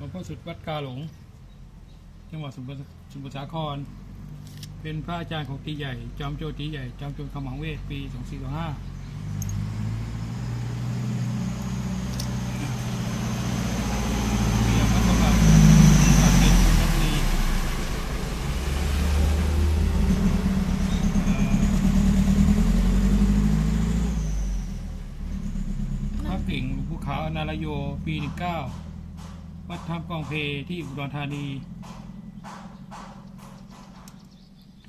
หลวงพ่อสุดวัดกาหลง จังหวัดสมุทรสมุทรสาคร เป็นพระอาจารย์ของตีใหญ่ จอมโจตีใหญ่ จอมโจรขมังเวท ปี 2425เรียกพระสมบัติปากเกร็ดนนทบุรีเอ่อพระกิ่งหลวงภูเขาอนารโย ปี19 วัดถ้ำกองเพที่อุดรธานี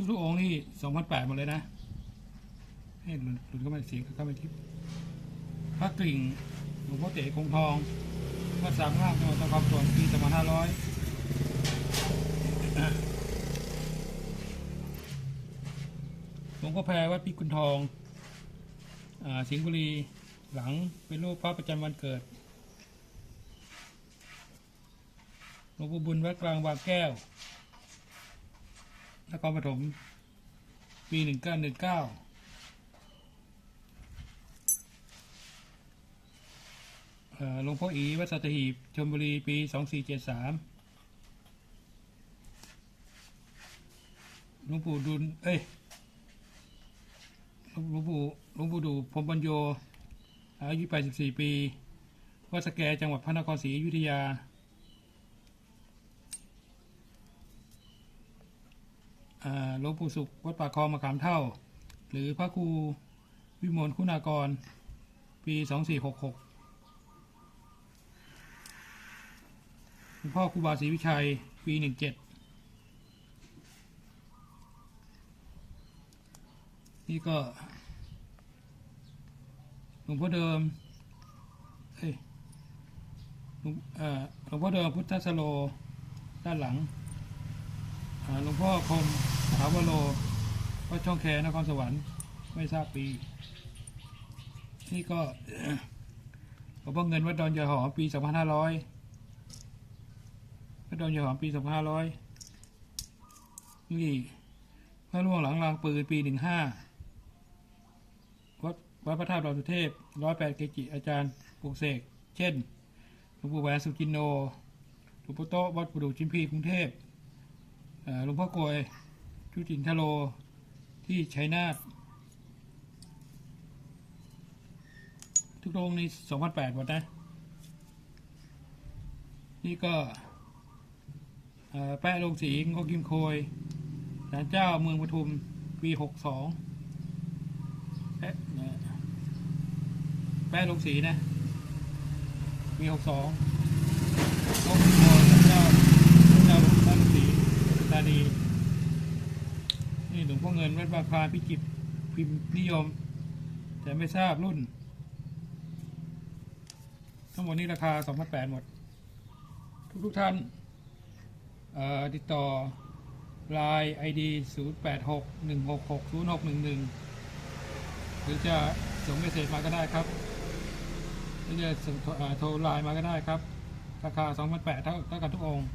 ทุกๆองค์นี่2008หมดเลยนะ ให้หลุดหลุดเข้ามาเสียงเข้าไปที่พระกริ่งหลวงพ่อเต๋คงทองวัดสามงาจังหวัดนครปฐมปี2500หลวงพ่อแพรวัดพิกุลทองอาสิงห์บุรีหลังเป็นรูปพระประจำวันเกิด ห ลวงปู่บุญวัดกลางบางแก้วนครปฐมปีหนึ่งเก้าหนึ่งเก้าหลวงพ่ออีวัดสัตหีบชลบุรีปีสองสี่เจ็ดสามหลวงปู่ดุลเอ้ยหลวงปู่หลวงปู่ดูพรมปัญโยอายุ84ปี วัดสแกจังหวัดพระนครศรีอยุธยา อ่า หลวงปู่สุขวัดป่าคลองมะขามเท่า หรือพระครูวิมลคุณากร ปีสองสี่หกหกหลวงพ่อครูบาศรีวิชัย ปีหนึ่งเจ็ดนี่ก็หลวงพ่อเดิมเอ้ยหลวงหลวงพ่อเดิมพุทธสโลด้านหลังหลวงพ่อคม มหาวโรวัดช่องแคนครสวรรค์ไม่ทราบปี นี่ก็หลวงพ่อเงินวัดดอนยาหอมปีสองพันห้าร้อยวัดดอนยาหอมปีสองพันห้าร้อยนี่พระร่วงหลังรางปืนปีหนึ่งห้าวัดวัดพระธาตุดอยสุเทพร้อยแปดเกจิอาจารย์ปลูกเสก เช่นหลวงปู่แหวนสุจินโนหลวงพ่อโตวัดประดู่ชิมพีกรุงเทพหลวงพ่อโกย ชุตินทโลที่ชัยนาททุกโรงใน2008หมดนะ นี่ก็แปะลงสีงอกิมโคยศาลเจ้าเมืองปทุมปี 62แปะเอ่อแปะลงสีนะปี 62งอกิมโคยศาลเจ้าศาลเจ้าแปะลงสี ตาดี นี่หลวงพ่ อาคานพิจิตพิมพ์นิยม แต่ไม่ทราบรุ่น ทั้งหมดนี้ราคา 2,800 หมด ทุกทุกท่านเอ่อติดต่อ Line ID 086 166 0611 หรือจะส่งเมสเซจมาก็ได้ครับหรือจะส่งโทรไลน์มาก็ได้ครับ ราคา 2,800เท่าเท่ากันทุกองค์